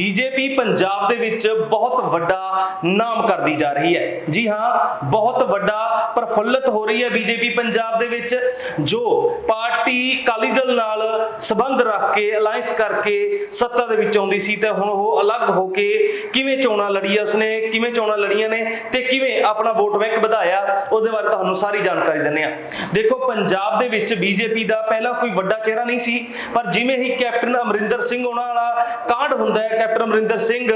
BJP Punjab ਦੇ ਵਿੱਚ ਬਹੁਤ ਵੱਡਾ ਨਾਮ ਕਰਦੀ ਜਾ ਰਹੀ ਹੈ। ਜੀ ਹਾਂ, ਬਹੁਤ ਵੱਡਾ ਪ੍ਰਫੁੱਲਤ ਹੋ ਰਹੀ ਹੈ ਬੀਜੇਪੀ ਪੰਜਾਬ ਦੇ ਵਿੱਚ, ਜੋ ਪਾਰਟੀ ਕਾਲੀ ਦਲ ਨਾਲ ਸਬੰਧ ਰੱਖ ਕੇ ਅਲਾਈਅੰਸ ਕਰਕੇ ਸੱਤਾ ਦੇ ਵਿੱਚ ਆਉਂਦੀ ਸੀ ਤੇ ਹੁਣ ਉਹ ਅਲੱਗ ਹੋ ਕੇ ਕਿਵੇਂ ਚੋਣਾਂ ਲੜੀ ਆ ਉਸਨੇ, ਕਿਵੇਂ ਚੋਣਾਂ ਲੜੀਆਂ ਨੇ ਤੇ ਕਿਵੇਂ ਆਪਣਾ ਵੋਟ ਬੈਂਕ ਵਧਾਇਆ, ਉਹਦੇ ਬਾਰੇ ਤੁਹਾਨੂੰ ਸਾਰੀ ਜਾਣਕਾਰੀ ਦਿੰਦੇ ਆ ਦੇਖੋ, ਪੰਜਾਬ ਦੇ ਵਿੱਚ ਬੀਜੇਪੀ ਦਾ ਪਹਿਲਾਂ ਕੋਈ ਵੱਡਾ ਚਿਹਰਾ ਨਹੀਂ ਸੀ, ਪਰ ਜਿਵੇਂ ਹੀ ਕੈਪਟਨ ਅਮਰਿੰਦਰ ਸਿੰਘ ਉਹਨਾਂ ਵਾਲਾ ਕਾਂਡ ਹੁੰਦਾ ਹੈ, ਕੈਪਟਨ ਅਮਰਿੰਦਰ ਸਿੰਘ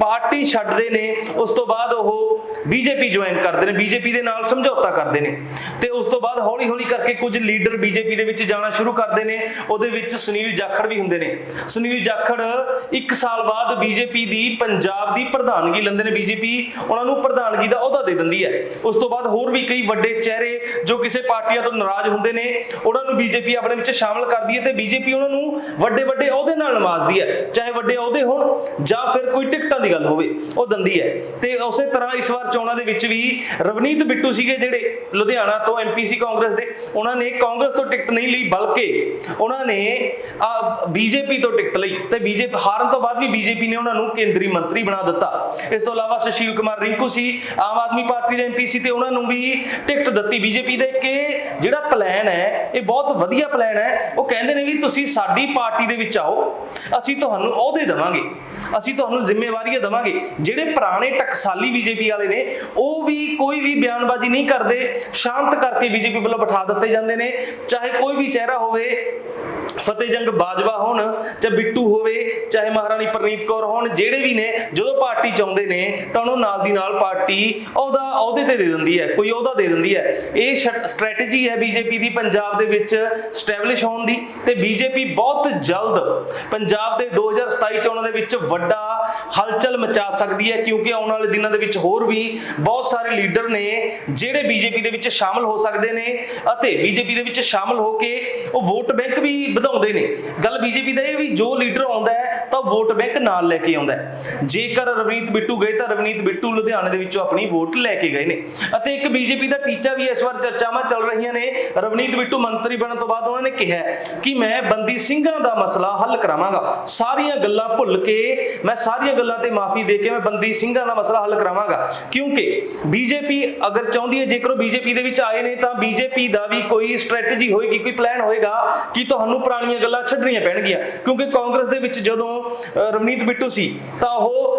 ਪਾਰਟੀ ਛੱਡਦੇ ਨੇ, ਉਸ ਤੋਂ ਬਾਅਦ ਉਹ ਬੀਜੇਪੀ ਜੁਆਇਨ ਕਰਦੇ ਨੇ, ਬੀਜੇਪੀ ਦੇ ਨਾਲ ਸਮਝੌਤਾ ਕਰਦੇ ਨੇ। ਤੇ ਉਸ ਤੋਂ ਬਾਅਦ ਹੌਲੀ ਹੌਲੀ ਕਰਕੇ ਕੁਝ ਲੀਡਰ ਬੀਜੇਪੀ ਦੇ ਵਿੱਚ ਜਾਣਾ ਸ਼ੁਰੂ ਕਰਦੇ ਨੇ, ਉਹਦੇ ਵਿੱਚ ਸੁਨੀਲ ਜਾਖੜ ਵੀ ਹੁੰਦੇ ਨੇ। ਸੁਨੀਲ ਜਾਖੜ 1 ਸਾਲ ਬਾਅਦ ਬੀਜੇਪੀ ਦੀ ਪੰਜਾਬ ਦੀ ਪ੍ਰਧਾਨਗੀ ਲੈਂਦੇ ਨੇ। ਬੀਜੇਪੀ ਉਹਨਾਂ ਨੂੰ ਪ੍ਰਧਾਨਗੀ ਦਾ ਅਹੁਦਾ ਦੇ ਦਿੰਦੀ ਹੈ। ਉਸ ਤੋਂ ਬਾਅਦ ਹੋਰ ਵੀ ਕਈ ਵੱਡੇ ਚਿਹਰੇ ਜੋ ਕਿਸੇ ਪਾਰਟੀਆਂ ਤੋਂ ਨਾਰਾਜ਼ ਹੁੰਦੇ ਨੇ, ਉਹਨਾਂ ਨੂੰ ਬੀਜੇਪੀ ਆਪਣੇ ਵਿੱਚ ਸ਼ਾਮਲ ਕਰਦੀ ਹੈ ਤੇ ਬੀਜੇਪੀ ਉਹਨਾਂ ਨੂੰ ਵੱਡੇ ਵੱਡੇ ਅਹੁਦੇ ਨਾਲ ਨਵਾਜ਼ਦੀ ਹੈ। ਚਾਹੇ ਵੱਡੇ ਅਹੁਦੇ ਹੋਣ ਜਾਂ ਫਿਰ ਕੋਈ ਟਿਕਟਾਂ ਦੀ ਗੱਲ ਹੋਵੇ, ਉਹ ਦਿੰਦੀ ਹੈ। ਤੇ ਉਸੇ ਤਰ੍ਹਾਂ ਇਸ ਵਾਰ ਚੋਣਾਂ ਦੇ ਵਿੱਚ ਵੀ ਰਵਨੀਤ ਬਿੱਟੂ ਸੀਗੇ ਜਿਹੜੇ ਲੁਧਿਆਣਾ ਤੋਂ ਐਮਪੀਸੀ ਕਾਂਗਰਸ ਦੇ, ਉਹਨਾਂ ਨੇ ਕਾਂਗਰਸ ਤੋਂ ਟਿਕਟ ਨਹੀਂ ਲਈ, ਬਲਕਿ ਉਹਨਾਂ ਨੇ ਬੀਜੇਪੀ ਤੋਂ ਟਿਕਟ ਲਈ ਤੇ ਬੀਜੇਪੀ, ਹਾਰਨ ਤੋਂ ਬਾਅਦ ਵੀ ਬੀਜੇਪੀ ਨੇ ਉਹਨਾਂ ਨੂੰ ਕੇਂਦਰੀ ਮੰਤਰੀ ਬਣਾ ਦਿੱਤਾ। ਇਸ ਤੋਂ ਇਲਾਵਾ ਸੁਸ਼ੀਲ ਕੁਮਾਰ ਰਿੰਕੂ ਸੀ, ਆਮ ਆਦਮੀ ਪਾਰਟੀ ਦੇ ਐਮਪੀ ਸੀ ਤੇ ਉਹਨਾਂ ਨੂੰ ਵੀ ਟਿਕਟ ਦਿੱਤੀ ਬੀਜੇਪੀ ਦੇ, ਕਿ ਜਿਹੜਾ ਪਲਾਨ ਹੈ, ਇਹ ਬਹੁਤ ਵਧੀਆ ਪਲਾਨ ਹੈ। ਉਹ ਕਹਿੰਦੇ ਨੇ ਵੀ ਤੁਸੀਂ ਸਾਡੀ ਪਾਰਟੀ ਦੇ ਵਿੱਚ ਆਓ, ਅਸੀਂ ਤੁਹਾਨੂੰ ਤੁਹਾਨੂੰ ਅਹੁਦੇ ਦੇਵਾਂਗੇ। ਅਸੀਂ ਤੁਹਾਨੂੰ ਜ਼ਿੰਮੇਵਾਰੀਆਂ ਦੇਵਾਂਗੇ। ਜਿਹੜੇ ਪੁਰਾਣੇ ਟਕਸਾਲੀ ਬੀਜੇਪੀ ਵਾਲੇ ਨੇ, ਉਹ ਵੀ ਕੋਈ ਵੀ ਬਿਆਨਬਾਜ਼ੀ ਨਹੀਂ ਕਰਦੇ। ਸ਼ਾਂਤ ਕਰਕੇ ਬੀਜੇਪੀ ਵੱਲੋਂ ਬਿਠਾ ਦਿੱਤੇ ਜਾਂਦੇ ਨੇ। ਚਾਹੇ ਕੋਈ ਵੀ ਚਿਹਰਾ ਹੋਵੇ ਫਤਿਹਜੰਗ ਬਾਜਵਾ ਹੋਣ ਜਾਂ ਬਿੱਟੂ ਹੋਵੇ, ਚਾਹੇ ਮਹਾਰਾਣੀ ਪ੍ਰਨੀਤ ਕੌਰ ਹੋਣ, ਜਿਹੜੇ ਵੀ ਨੇ, ਜਦੋਂ ਪਾਰਟੀ ਚਾਹੁੰਦੇ ਨੇ, ਤਾਂ ਉਹਨੂੰ ਨਾਲ ਦੀ ਨਾਲ ਪਾਰਟੀ ਉਹਦਾ ਅਹੁਦੇ ਤੇ ਦੇ ਦਿੰਦੀ ਹੈ, ਕੋਈ ਅਹੁਦਾ ਦੇ ਦਿੰਦੀ ਹੈ। ਇਹ ਸਟ੍ਰੈਟਜੀ ਹੈ ਬੀਜੇਪੀ ਦੀ ਪੰਜਾਬ ਦੇ ਵਿੱਚ ਸਟੈਬਲਿਸ਼ ਹੋਣ ਦੀ। ਤੇ ਬੀਜੇਪੀ ਬਹੁਤ ਜਲਦ ਪੰਜਾਬ ਦੇ 2027 ਚੋਣਾਂ ਦੇ ਵਿੱਚ ਵੱਡਾ ਹਲਚਲ ਮਚਾ ਸਕਦੀ ਹੈ, ਕਿਉਂਕਿ ਆਉਣ ਵਾਲੇ ਦਿਨਾਂ ਦੇ ਵਿੱਚ ਹੋਰ ਵੀ ਬਹੁਤ ਸਾਰੇ ਲੀਡਰ ਨੇ ਜਿਹੜੇ ਬੀਜੇਪੀ ਦੇ ਵਿੱਚ ਸ਼ਾਮਲ ਹੋ ਸਕਦੇ ਨੇ ਅਤੇ ਬੀਜੇਪੀ ਦੇ ਵਿੱਚ ਸ਼ਾਮਲ ਹੋ ਕੇ ਉਹ ਵੋਟ ਬੈਂਕ ਵੀ ਵਧਾਉਂਦੇ ਨੇ। ਗੱਲ ਬੀਜੇਪੀ ਦਾ ਇਹ ਵੀ ਜੋ ਲੀਡਰ ਆਉਂਦਾ ਹੈ, ਤਾਂ ਵੋਟ ਬੈਂਕ ਨਾਲ ਲੈ ਕੇ ਆਉਂਦਾ ਹੈ। ਜੇਕਰ ਰਵਨੀਤ ਬਿੱਟੂ ਗਏ, ਤਾਂ ਰਵਨੀਤ ਬਿੱਟੂ ਲੁਧਿਆਣੇ ਦੇ ਵਿੱਚੋਂ ਆਪਣੀ ਵੋਟ ਲੈ ਕੇ ਗਏ ਨੇ। ਅਤੇ ਇੱਕ ਬੀਜੇਪੀ ਦਾ ਟੀਚਾ ਵੀ ਇਸ ਵਾਰ ਚਰਚਾਵਾਂ ਚੱਲ ਰਹੀਆਂ ਨੇ। ਰਵਨੀਤ ਬਿੱਟੂ ਮੰਤਰੀ ਬਣਨ ਤੋਂ ਬਾਅਦ ਉਹਨਾਂ ਨੇ ਕਿਹਾ ਕਿ ਮੈਂ ਬੰਦੀ ਸਿੰਘਾਂ ਦਾ ਮਸਲਾ ਹੱਲ ਕਰਾਵਾਂਗਾ। ਸਾਰੀਆਂ ਗੱਲਾਂ ਭੁੱਲ ਕੇ, ਮੈਂ ਸਾਰੀਆਂ ਗੱਲਾਂ ਤੇ ਮਾਫੀ ਦੇ ਕੇ ਮੈਂ ਬੰਦੀ ਸਿੰਘਾਂ ਦਾ ਮਸਲਾ ਹੱਲ ਕਰਾਵਾਂਗਾ। ਕਿਉਂਕਿ ਬੀਜੇਪੀ ਅਗਰ ਚਾਹੁੰਦੀ ਹੈ, ਜੇਕਰ ਉਹ ਬੀਜੇਪੀ ਦੇ ਵਿੱਚ ਆਏ ਨੇ, ਤਾਂ ਬੀਜੇਪੀ ਦਾ ਵੀ ਕੋਈ ਸਟ੍ਰੈਟਜੀ ਹੋਏਗੀ, ਕੋਈ ਪਲਾਨ ਹੋਏਗਾ ਕਿ ਤੁਹਾਨੂੰ ਪੁਰਾਣੀਆਂ ਗੱਲਾਂ ਛੱਡਣੀਆਂ ਪੈਣਗੀਆਂ। ਕਿਉਂਕਿ ਕਾਂਗਰਸ ਦੇ ਵਿੱਚ ਜਦੋਂ ਰਵਨੀਤ ਬਿੱਟੂ ਸੀ, ਤਾਂ ਉਹ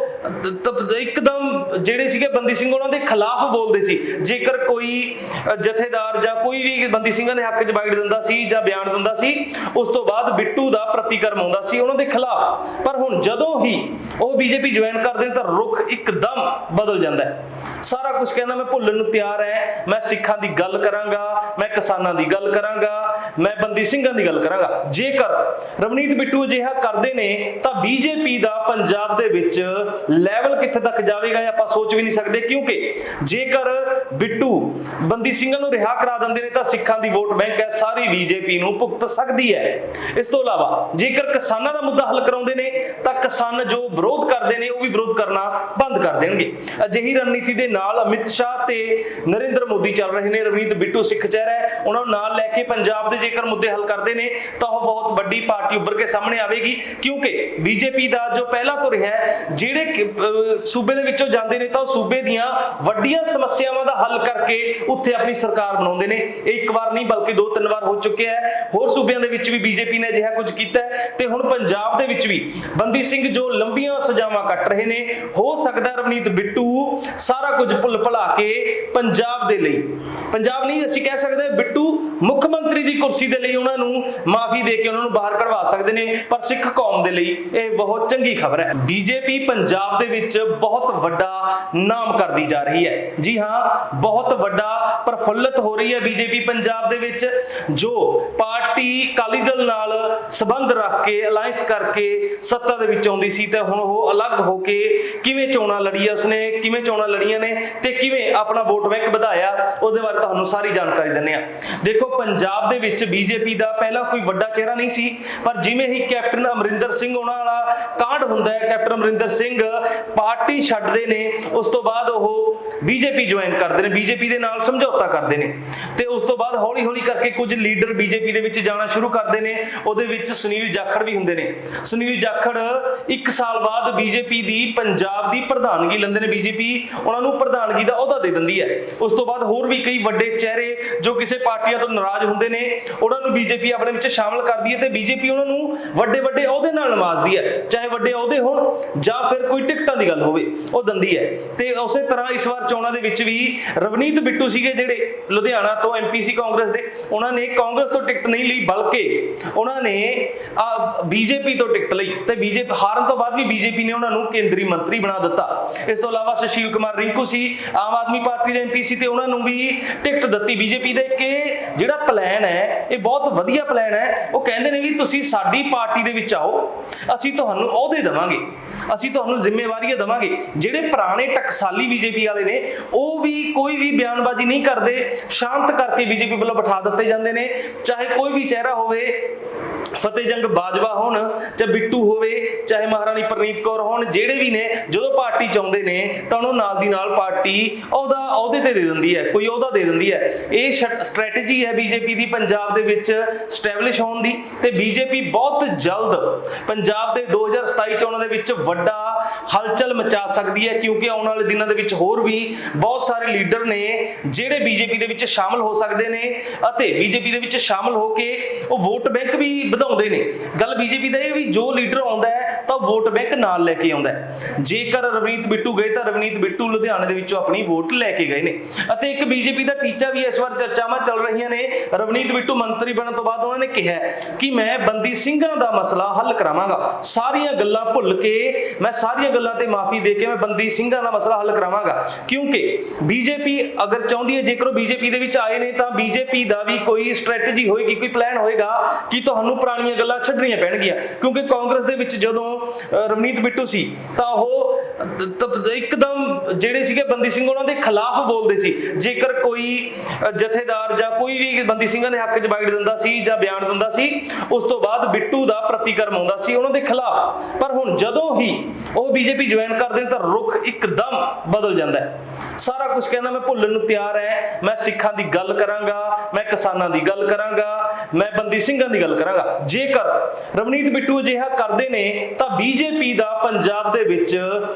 ਇੱਕਦਮ ਜਿਹੜੇ ਸੀਗੇ ਬੰਦੀ ਸਿੰਘ ਉਹਨਾਂ ਦੇ ਖਿਲਾਫ ਬੋਲਦੇ ਸੀ। ਜੇਕਰ ਕੋਈ ਜਥੇਦਾਰ ਜਾਂ ਕੋਈ ਵੀ ਬੰਦੀ ਸਿੰਘਾਂ ਦੇ ਹੱਕ 'ਚ ਬਾਈਟ ਦਿੰਦਾ ਸੀ ਜਾਂ ਬਿਆਨ ਦਿੰਦਾ ਸੀ, ਉਸ ਤੋਂ ਬਾਅਦ ਬਿੱਟੂ ਦਾ ਪ੍ਰਤੀਕਰਮ ਆਉਂਦਾ ਸੀ ਉਹਨਾਂ ਦੇ ਖਿਲਾਫ। ਪਰ ਹੁਣ ਜਦੋਂ ਹੀ ਉਹ ਬੀਜੇਪੀ ਜੁਆਇਨ ਕਰਦੇ ਨੇ ਤਾਂ ਰੁਖ ਇੱਕਦਮ ਬਦਲ ਜਾਂਦਾ ਹੈ। ਸਾਰਾ ਕੁਝ ਕਹਿੰਦਾ, ਮੈਂ ਭੁੱਲਣ ਨੂੰ ਤਿਆਰ ਹੈ ਮੈਂ ਸਿੱਖਾਂ ਦੀ ਗੱਲ ਕਰਾਂਗਾ, ਮੈਂ ਕਿਸਾਨਾਂ ਦੀ ਗੱਲ ਕਰਾਂਗਾ, ਮੈਂ ਬੰਦੀ ਸਿੰਘਾਂ ਦੀ ਗੱਲ ਕਰਾਂਗਾ। ਜੇਕਰ ਰਵਨੀਤ ਬਿੱਟੂ ਅਜਿਹਾ ਕਰਦੇ ਨੇ, ਤਾਂ ਬੀਜੇਪੀ ਦਾ ਪੰਜਾਬ ਦੇ ਵਿੱਚ ਲੈਵਲ ਕਿੱਥੇ ਤੱਕ ਜਾਵੇਗਾ ਇਹ ਆਪਾਂ ਸੋਚ ਵੀ ਨਹੀਂ ਸਕਦੇ, ਕਿਉਂਕਿ ਜੇਕਰ ਬਿੱਟੂ ਬੰਦੀ ਸਿੰਘਾਂ ਨੂੰ ਰਿਹਾ ਕਰਾ ਦਿੰਦੇ ਨੇ ਤਾਂ ਸਿੱਖਾਂ ਦੀ ਵੋਟ ਬੈਂਕ ਹੈ, ਸਾਰੀ ਬੀਜੇਪੀ ਨੂੰ ਭੁਗਤ ਸਕਦੀ ਹੈ। ਇਸ ਤੋਂ ਇਲਾਵਾ ਜੇਕਰ ਕਿਸਾਨਾਂ ਦਾ ਮੁੱਦਾ ਹੱਲ ਕਰਾਉਂਦੇ ਨੇ, ਤਾਂ ਕਿਸਾਨ ਜੋ ਵਿਰੋਧ ਕਰਦੇ ਨੇ, ਉਹ ਵੀ ਵਿਰੋਧ ਕਰਨਾ ਬੰਦ ਕਰ ਦੇਣਗੇ। ਅਜਿਹੀ ਰਣਨੀਤੀ ਦੇ ਨਾਲ ਅਮਿਤ ਸ਼ਾਹ ਤੇ ਨਰਿੰਦਰ ਮੋਦੀ ਚੱਲ ਰਹੇ ਨੇ, ਰਵਨੀਤ ਬਿੱਟੂ ਸਿੱਖ ਚਿਹਰਾ ਹੈ, ਉਹਨਾਂ ਨੂੰ ਨਾਲ ਲੈ ਕੇ ਪੰਜਾਬ ਦੇ ਜੇਕਰ ਮੁੱਦੇ ਹੱਲ ਕਰਦੇ ਨੇ, ਤਾਂ ਉਹ ਬਹੁਤ ਵੱਡੀ ਪਾਰਟੀ ਉੱਭਰ ਕੇ ਸਾਹਮਣੇ ਆਵੇਗੀ, ਕਿਉਂਕਿ ਬੀਜੇਪੀ ਦਾ ਜੋ ਪਹਿਲਾਂ ਤੋਂ ਰਿਹਾ ਜਿਹੜੇ ਸੂਬੇ ਦੇ ਵਿੱਚੋਂ ਜਾਂਦੇ ਨੇ ਤਾਂ ਉਹ ਸੂਬੇ ਦੀਆਂ ਵੱਡੀਆਂ ਸਮੱਸਿਆਵਾਂ ਦਾ ਹੱਲ ਕਰਕੇ ਉੱਥੇ ਆਪਣੀ ਸਰਕਾਰ ਬਣਾਉਂਦੇ ਨੇ। ਇਹ ਇੱਕ ਵਾਰ ਨਹੀਂ, ਬਲਕਿ ਦੋ ਤਿੰਨ ਵਾਰ ਹੋ ਚੁੱਕਿਆ ਹੈ। ਹੋਰ ਸੂਬਿਆਂ ਦੇ ਵਿੱਚ ਵੀ ਬੀਜੇਪੀ ਨੇ ਅਜਿਹਾ ਕੁਝ ਕੀਤਾ ਤੇ ਹੁਣ ਪੰਜਾਬ ਦੇ ਵਿੱਚ ਵੀ ਬੰਦੀ ਸਿੰਘ ਜੋ ਲੰਬੀਆਂ ਸਜ਼ਾਵਾਂ ਕੱਟ ਰਹੇ ਨੇ, ਹੋ ਸਕਦਾ ਰਵਨੀਤ ਬਿੱਟੂ ਸਾਰਾ ਕੁਝ ਭੁੱਲ ਭੁਲਾ ਕੇ ਪੰਜਾਬ ਦੇ ਲਈ। ਪੰਜਾਬ ਨਹੀਂ, ਅਸੀਂ ਕਹਿ ਸਕਦੇ ਬਿੱਟੂ ਮੁੱਖ ਮੰਤਰੀ ਦੀ ਕੁਰਸੀ ਦੇ ਲਈ ਉਹਨਾਂ ਨੂੰ ਮਾਫੀ ਦੇ ਕੇ ਉਹਨਾਂ ਨੂੰ ਬਾਹਰ ਕਢਵਾ ਸਕਦੇ ਨੇ, ਪਰ ਸਿੱਖ ਕੌਮ ਦੇ ਲਈ ਇਹ ਬਹੁਤ ਚੰਗੀ ਖਬਰ ਹੈ। ਬੀਜੇਪੀ ਪੰਜਾਬ ਦੇ ਵਿੱਚ ਬਹੁਤ ਵੱਡਾ ਨਾਮ ਕਰਦੀ ਜਾ ਰਹੀ ਹੈ। ਜੀ ਹਾਂ, ਬਹੁਤ ਵੱਡਾ ਪ੍ਰਫੁੱਲਤ ਹੋ ਰਹੀ ਹੈ ਬੀਜੇਪੀ ਪੰਜਾਬ ਦੇ ਵਿੱਚ, ਜੋ ਪਾਰਟੀ ਕਾਲੀ ਦਲ ਨਾਲ ਸਬੰਧ ਰੱਖ ਕੇ ਅਲਾਈਅੰਸ ਕਰਕੇ ਸੱਤਾ ਦੇ ਵਿੱਚ ਆਉਂਦੀ ਸੀ ਤੇ ਹੁਣ ਉਹ ਅਲੱਗ ਹੋ ਕੇ ਕਿਵੇਂ ਚੋਣਾਂ ਲੜੀ ਆ ਉਸਨੇ, ਕਿਵੇਂ ਚੋਣਾਂ ਲੜੀਆਂ ਨੇ ਤੇ ਕਿਵੇਂ ਆਪਣਾ ਵੋਟ ਬੈਂਕ ਵਧਾਇਆ, ਉਹਦੇ ਬਾਰੇ ਤੁਹਾਨੂੰ ਸਾਰੀ ਜਾਣਕਾਰੀ ਦਿੰਨੇ ਆ ਦੇਖੋ, ਪੰਜਾਬ ਦੇ ਵਿੱਚ ਬੀਜੇਪੀ ਦਾ ਪਹਿਲਾਂ ਕੋਈ ਵੱਡਾ ਚਿਹਰਾ ਨਹੀਂ ਸੀ, ਪਰ ਜਿਵੇਂ ਹੀ ਕੈਪਟਨ ਅਮਰਿੰਦਰ ਸਿੰਘ ਉਹਨਾਂ ਵਾਲਾ ਕਾਂਡ ਹੁੰਦਾ ਹੈ, ਕੈਪਟਨ ਅਮਰਿੰਦਰ ਸਿੰਘ ਪਾਰਟੀ ਛੱਡਦੇ ਨੇ, ਉਸ ਤੋਂ ਬਾਅਦ ਉਹ ਬੀਜੇਪੀ ਜੁਆਇਨ ਕਰਦੇ ਨੇ, ਬੀਜੇਪੀ ਦੇ ਨਾਲ ਸਮਝੌਤਾ ਕਰਦੇ ਨੇ ਤੇ ਉਸ ਤੋਂ ਬਾਅਦ ਹੌਲੀ ਹੌਲੀ ਕਰਕੇ ਕੁਝ ਲੀਡਰ ਬੀਜੇਪੀ ਦੇ ਵਿੱਚ ਜਾਣਾ ਸ਼ੁਰੂ ਕਰਦੇ ਨੇ, ਉਹਦੇ ਵਿੱਚ ਸੁਨੀਲ ਜਾਖੜ ਵੀ ਹੁੰਦੇ ਨੇ। ਸੁਨੀਲ ਜਾਖੜ 1 ਸਾਲ ਬਾਅਦ ਬੀਜੇਪੀ ਦੀ ਪੰਜਾਬ ਦੀ ਪ੍ਰਧਾਨਗੀ ਲੈਂਦੇ ਨੇ। ਬੀਜੇਪੀ ਉਹਨਾਂ ਨੂੰ ਪ੍ਰਧਾਨਗੀ ਦਾ ਅਹੁਦਾ ਦੇ ਦਿੰਦੀ ਹੈ। ਉਸ ਤੋਂ ਬਾਅਦ ਹੋਰ ਵੀ ਕਈ ਵੱਡੇ ਚਿਹਰੇ ਜੋ ਕਿਸੇ ਪਾਰਟੀਆਂ ਤੋਂ ਨਾਰਾਜ਼ ਹੁੰਦੇ ਨੇ, ਉਹਨਾਂ ਨੂੰ ਬੀਜੇਪੀ ਆਪਣੇ ਵਿੱਚ ਸ਼ਾਮਲ ਕਰਦੀ ਹੈ ਤੇ ਬੀਜੇਪੀ ਉਹਨਾਂ ਨੂੰ ਵੱਡੇ ਵੱਡੇ ਅਹੁਦੇ ਨਾਲ ਨਵਾਜ਼ਦੀ ਹੈ। ਚਾਹੇ ਵੱਡੇ ਅਹੁਦੇ ਹੋਣ ਜਾਂ ਫਿਰ ਕੋਈ ਟਿਕਟਾਂ ਦੀ ਗੱਲ ਹੋਵੇ, ਉਹ ਦਿੰਦੀ ਹੈ। ਤੇ ਉਸੇ ਤਰ੍ਹਾਂ ਇਸ ਵਾਰ ਚੋਣਾਂ ਦੇ ਵਿੱਚ ਵੀ ਰਵਨੀਤ ਬਿੱਟੂ ਸੀਗੇ ਜਿਹੜੇ ਲੁਧਿਆਣਾ ਤੋਂ ਐਮਪੀਸੀ ਕਾਂਗਰਸ ਦੇ। ਉਹਨਾਂ ਨੇ ਕਾਂਗਰਸ ਤੋਂ ਟਿਕਟ ਨਹੀਂ ਲਈ ਬਲਕਿ ਉਹਨਾਂ ਨੇ ਬੀਜੇਪੀ ਤੋਂ ਟਿਕਟ ਲਈ ਤੇ ਬੀਜੇਪੀ ਹਾਰਨ ਤੋਂ ਬਾਅਦ ਵੀ ਬੀਜੇਪੀ ਨੇ ਉਹਨਾਂ ਨੂੰ ਕੇਂਦਰੀ ਮੰਤਰੀ ਬਣਾ ਦਿੱਤਾ। ਇਸ ਤੋਂ ਇਲਾਵਾ ਸੁਸ਼ੀਲ ਕੁਮਾਰ ਰਿੰਕੂ ਸੀ, ਆਮ ਆਦਮੀ ਪਾਰਟੀ ਦੇ ਐਮਪੀਸੀ ਤੇ ਉਹਨਾਂ ਨੂੰ ਵੀ ਟਿਕਟ ਦਿੱਤੀ ਬੀਜੇਪੀ ਦੇ ਕਿ ਜਿਹੜਾ ਪਲਾਨ ਹੈ, ਇਹ ਬਹੁਤ ਵਧੀਆ ਪਲਾਨ ਹੈ। ਉਹ ਕਹਿੰਦੇ ਨੇ ਵੀ ਤੁਸੀਂ ਸਾਡੀ ਪਾਰਟੀ ਦੇ ਵਿੱਚ ਆਓ, ਅਸੀਂ ਤੁਹਾਨੂੰ ਅਹੁਦੇ ਦੇਵਾਂਗੇ, ਅਸੀਂ ਤੁਹਾਨੂੰ ਜ਼ਿੰਮੇਵਾਰੀਆਂ ਦੇਵਾਂਗੇ। ਜਿਹੜੇ ਪੁਰਾਣੇ ਟਕਸਾਲੀ ਬੀਜੇਪੀ ਵਾਲੇ ਨੇ, ਉਹ ਵੀ ਕੋਈ ਵੀ ਬਿਆਨਬਾਜ਼ੀ ਨਹੀਂ ਕਰਦੇ। ਸ਼ਾਂਤ ਕਰਕੇ ਬੀਜੇਪੀ ਵੱਲੋਂ ਬਿਠਾ ਦਿੱਤੇ ਜਾਂਦੇ ਨੇ। ਚਾਹੇ ਕੋਈ ਵੀ ਚਿਹਰਾ ਹੋਵੇ, ਫਤਿਹ ਜੰਗ ਬਾਜਵਾ ਹੋਣ ਜਾਂ ਬਿੱਟੂ ਹੋਵੇ, ਚਾਹੇ ਮਹਾਰਾਣੀ ਪ੍ਰਨੀਤ ਕੌਰ ਹੋਣ, ਜਿਹੜੇ ਵੀ ਨੇ, ਜਦੋਂ ਪਾਰਟੀ ਚਾਹੁੰਦੇ ਨੇ, ਤਾਂ ਉਹਨੂੰ ਨਾਲ ਦੀ ਨਾਲ ਪਾਰਟੀ ਉਹਦਾ ਅਹੁਦੇ ਤੇ ਦੇ ਦਿੰਦੀ ਹੈ, ਕੋਈ ਅਹੁਦਾ ਦੇ ਦਿੰਦੀ ਹੈ। ਇਹ ਸਟ੍ਰੈਟਜੀ ਹੈ ਬੀਜੇਪੀ ਦੀ, ਪੰਜਾਬ ਦੇ ਵਿੱਚ ਸਟੈਬਲਿਸ਼ ਹੋਣ ਦੀ ਤੇ ਬੀਜੇਪੀ ਬਹੁਤ ਜਲਦ ਪੰਜਾਬ ਦੇ 2027 ਚੋਣਾਂ ਦੇ ਵਿੱਚ ਵੱਡਾ ਹਲਚਲ ਮਚਾ ਸਕਦੀ ਹੈ, ਕਿਉਂਕਿ ਆਉਣ ਵਾਲੇ ਦਿਨਾਂ ਦੇ ਵਿੱਚ ਹੋਰ ਵੀ ਬਹੁਤ ਸਾਰੇ ਲੀਡਰ ਨੇ, ਜਿਹੜੇ ਬੀਜੇਪੀ ਦੇ ਵਿੱਚ ਸ਼ਾਮਲ ਹੋ ਸਕਦੇ ਨੇ ਅਤੇ ਬੀਜੇਪੀ ਦੇ ਵਿੱਚ ਸ਼ਾਮਲ ਹੋ ਕੇ ਉਹ ਵੋਟ ਬੈਂਕ ਵੀ ਵਧਾਉਂਦੇ ਨੇ। ਗੱਲ ਬੀਜੇਪੀ ਦਾ ਇਹ ਵੀ ਜੋ ਲੀਡਰ ਆਉਂਦਾ ਹੈ, ਤਾਂ ਵੋਟ ਬੈਂਕ ਨਾਲ ਲੈ ਕੇ ਆਉਂਦਾ ਹੈ। ਜੇਕਰ ਰਵਨੀਤ ਬਿੱਟੂ ਗਏ, ਤਾਂ ਰਵਨੀਤ ਬਿੱਟੂ ਲੁਧਿਆਣੇ ਦੇ ਵਿੱਚੋਂ ਆਪਣੀ ਵੋਟ ਲੈ ਕੇ ਗਏ ਨੇ। ਅਤੇ ਇੱਕ ਬੀਜੇਪੀ ਦਾ ਟੀਚਾ ਵੀ ਇਸ ਵਾਰ ਚਰਚਾਵਾਂ ਚੱਲ ਰਹੀਆਂ ਨੇ। ਰਵਨੀਤ ਬਿੱਟੂ ਮੰਤਰੀ ਬਣਨ ਤੋਂ ਬਾਅਦ ਉਹਨਾਂ ਨੇ ਕਿਹਾ ਕਿ ਮੈਂ ਬੰਦੀ ਸਿੰਘਾਂ ਦਾ ਮਸਲਾ ਹੱਲ ਕਰਾਵਾਂਗਾ। ਸਾਰੀਆਂ ਗੱਲਾਂ ਭੁੱਲ ਕੇ, ਮੈਂ ਸਾਰੀਆਂ ਗੱਲਾਂ ਤੇ ਮਾਫੀ ਦੇ ਕੇ ਮੈਂ ਬੰਦੀ ਸਿੰਘਾਂ ਦਾ ਮਸਲਾ ਹੱਲ ਕਰਾਵਾਂਗਾ। ਕਿਉਂਕਿ ਬੀਜੇਪੀ ਅਗਰ ਚਾਹੁੰਦੀ ਹੈ, ਜੇਕਰ ਉਹ ਬੀਜੇਪੀ ਦੇ ਵਿੱਚ ਆਏ ਨੇ, ਤਾਂ ਬੀਜੇਪੀ ਦਾ ਵੀ ਕੋਈ ਸਟ੍ਰੈਟਜੀ ਹੋਏਗੀ, ਕੋਈ ਪਲਾਨ ਹੋਏਗਾ ਕਿ ਤੁਹਾਨੂੰ ਪੁਰਾਣੀਆਂ ਗੱਲਾਂ ਛੱਡਣੀਆਂ ਪੈਣਗੀਆਂ। ਕਿਉਂਕਿ ਕਾਂਗਰਸ ਦੇ ਵਿੱਚ ਜਦੋਂ ਅਹ, ਰਵਨੀਤ ਬਿੱਟੂ ਸੀ ਤਾਂ ਉਹ ਤ- ਇੱਕਦਮ ਜਿਹੜੇ ਸੀਗੇ ਬੰਦੀ ਸਿੰਘ ਉਹਨਾਂ ਦੇ ਖਿਲਾਫ ਬੋਲਦੇ ਸੀ। ਜੇਕਰ ਕੋਈ ਜਥੇਦਾਰ ਜਾਂ ਕੋਈ ਵੀ ਬੰਦੀ ਸਿੰਘਾਂ ਦੇ ਹੱਕ 'ਚ ਬਾਈਟ ਦਿੰਦਾ ਸੀ ਜਾਂ ਬਿਆਨ ਦਿੰਦਾ ਸੀ ਉਸ ਤੋਂ ਬਾਅਦ ਬਿੱਟੂ ਦਾ ਪ੍ਰਤੀਕਰਮ ਆਉਂਦਾ ਸੀ ਉਹਨਾਂ ਦੇ ਖਿਲਾਫ। ਪਰ ਹੁਣ ਜਦੋਂ ਹੀ ਉਹ ਬੀਜੇਪੀ ਜੁਆਇਨ ਕਰਦੇ ਨੇ ਤਾਂ ਰੁਖ ਇੱਕਦਮ ਬਦਲ ਜਾਂਦਾ ਹੈ। ਸਾਰਾ ਕੁਝ ਕਹਿੰਦਾ ਮੈਂ ਭੁੱਲਣ ਨੂੰ ਤਿਆਰ ਹੈ ਮੈਂ ਸਿੱਖਾਂ ਦੀ ਗੱਲ ਕਰਾਂਗਾ ਮੈਂ ਕਿਸਾਨਾਂ ਦੀ ਗੱਲ ਕਰਾਂਗਾ ਮੈਂ ਬੰਦੀ ਸਿੰਘਾਂ ਦੀ ਗੱਲ ਕਰਾਂਗਾ। ਜੇਕਰ ਰਵਨੀਤ ਬਿੱਟੂ ਅਜਿਹਾ ਕਰਦੇ ਨੇ, ਤਾਂ ਬੀਜੇਪੀ ਦਾ ਪੰਜਾਬ ਦੇ ਵਿੱਚ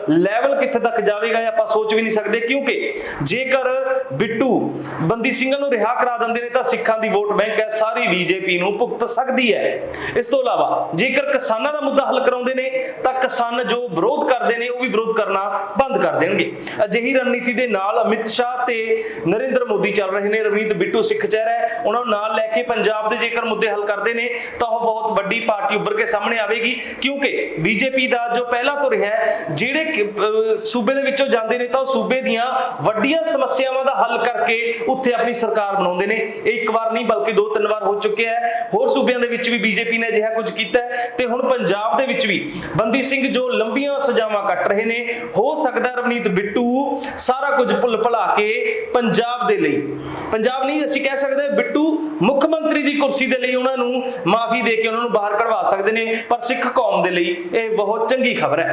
ਲੈਵਲ ਕਿੱਥੇ ਤੱਕ ਜਾਵੇਗਾ ਇਹ ਆਪਾਂ ਸੋਚ ਵੀ ਨਹੀਂ ਸਕਦੇ, ਕਿਉਂਕਿ ਜੇਕਰ ਬਿੱਟੂ ਬੰਦੀ ਸਿੰਘਾਂ ਨੂੰ ਰਿਹਾ ਕਰਾ ਦਿੰਦੇ ਨੇ, ਤਾਂ ਸਿੱਖਾਂ ਦੀ ਵੋਟ ਬੈਂਕ ਹੈ, ਸਾਰੀ ਬੀਜੇਪੀ ਨੂੰ ਭੁਗਤ ਸਕਦੀ ਹੈ। ਇਸ ਤੋਂ ਇਲਾਵਾ ਜੇਕਰ ਕਿਸਾਨਾਂ ਦਾ ਮੁੱਦਾ ਹੱਲ ਕਰਾਉਂਦੇ ਨੇ, ਤਾਂ ਕਿਸਾਨ ਜੋ ਵਿਰੋਧ ਕਰਦੇ ਨੇ, ਉਹ ਵੀ ਵਿਰੋਧ ਕਰਨਾ ਬੰਦ ਕਰ ਦੇਣਗੇ। ਅਜਿਹੀ ਰਣਨੀਤੀ ਦੇ ਨਾਲ ਅਮਿਤ ਸ਼ਾਹ ਤੇ ਨਰਿੰਦਰ ਮੋਦੀ ਚੱਲ ਰਹੇ ਨੇ। ਰਵਨੀਤ ਬਿੱਟੂ ਸਿੱਖ ਚਿਹਰਾ ਹੈ, ਉਹਨਾਂ ਨੂੰ ਨਾਲ ਲੈ ਕੇ ਪੰਜਾਬ ਦੇ ਜੇਕਰ ਮੁੱਦੇ ਹੱਲ ਕਰਦੇ ਨੇ, ਤਾਂ ਉਹ ਬਹੁਤ ਵੱਡੀ ਪਾਰਟੀ ਉੱਭਰ ਕੇ ਸਾਹਮਣੇ ਆਵੇਗੀ, ਕਿਉਂਕਿ ਬੀਜੇਪੀ ਦਾ ਜੋ ਪਹਿਲਾਂ ਤੋਂ ਹੈ, ਜਿਹੜੇ ਸੂਬੇ ਦੇ ਵਿੱਚੋਂ ਜਾਂਦੇ ਨੇ, ਤਾਂ ਉਹ ਸੂਬੇ ਦੀਆਂ ਵੱਡੀਆਂ ਸਮੱਸਿਆਵਾਂ ਦਾ ਹੱਲ ਕਰਕੇ ਉੱਥੇ ਆਪਣੀ ਸਰਕਾਰ ਬਣਾਉਂਦੇ ਨੇ। ਇਹ ਇੱਕ ਵਾਰ ਨਹੀਂ, ਬਲਕਿ ਦੋ ਤਿੰਨ ਵਾਰ ਹੋ ਚੁੱਕਿਆ ਹੈ। ਹੋਰ ਸੂਬਿਆਂ ਦੇ ਵਿੱਚ ਵੀ ਬੀਜੇਪੀ ਨੇ ਅਜਿਹਾ ਕੁਝ ਕੀਤਾ ਤੇ ਹੁਣ ਪੰਜਾਬ ਦੇ ਵਿੱਚ ਵੀ ਬੰਦੀ ਸਿੰਘ ਜੋ ਲੰਬੀਆਂ ਸਜ਼ਾਵਾਂ ਕੱਟ ਰਹੇ ਨੇ, ਹੋ ਸਕਦਾ ਰਵਨੀਤ ਬਿੱਟੂ ਸਾਰਾ ਕੁਝ ਭੁੱਲ ਭੁਲਾ ਕੇ ਪੰਜਾਬ ਦੇ ਲਈ। ਪੰਜਾਬ ਨਹੀਂ, ਅਸੀਂ ਕਹਿ ਸਕਦੇ ਬਿੱਟੂ ਮੁੱਖ ਮੰਤਰੀ ਦੀ ਕੁਰਸੀ ਦੇ ਲਈ ਉਹਨਾਂ ਨੂੰ ਮਾਫੀ ਦੇ ਕੇ ਉਹਨਾਂ ਨੂੰ ਬਾਹਰ ਕਢਵਾ ਸਕਦੇ ਨੇ, ਪਰ ਸਿੱਖ ਕੌਮ ਦੇ ਲਈ ਇਹ ਬਹੁਤ ਚੰਗੀ ਖਬਰ ਹੈ।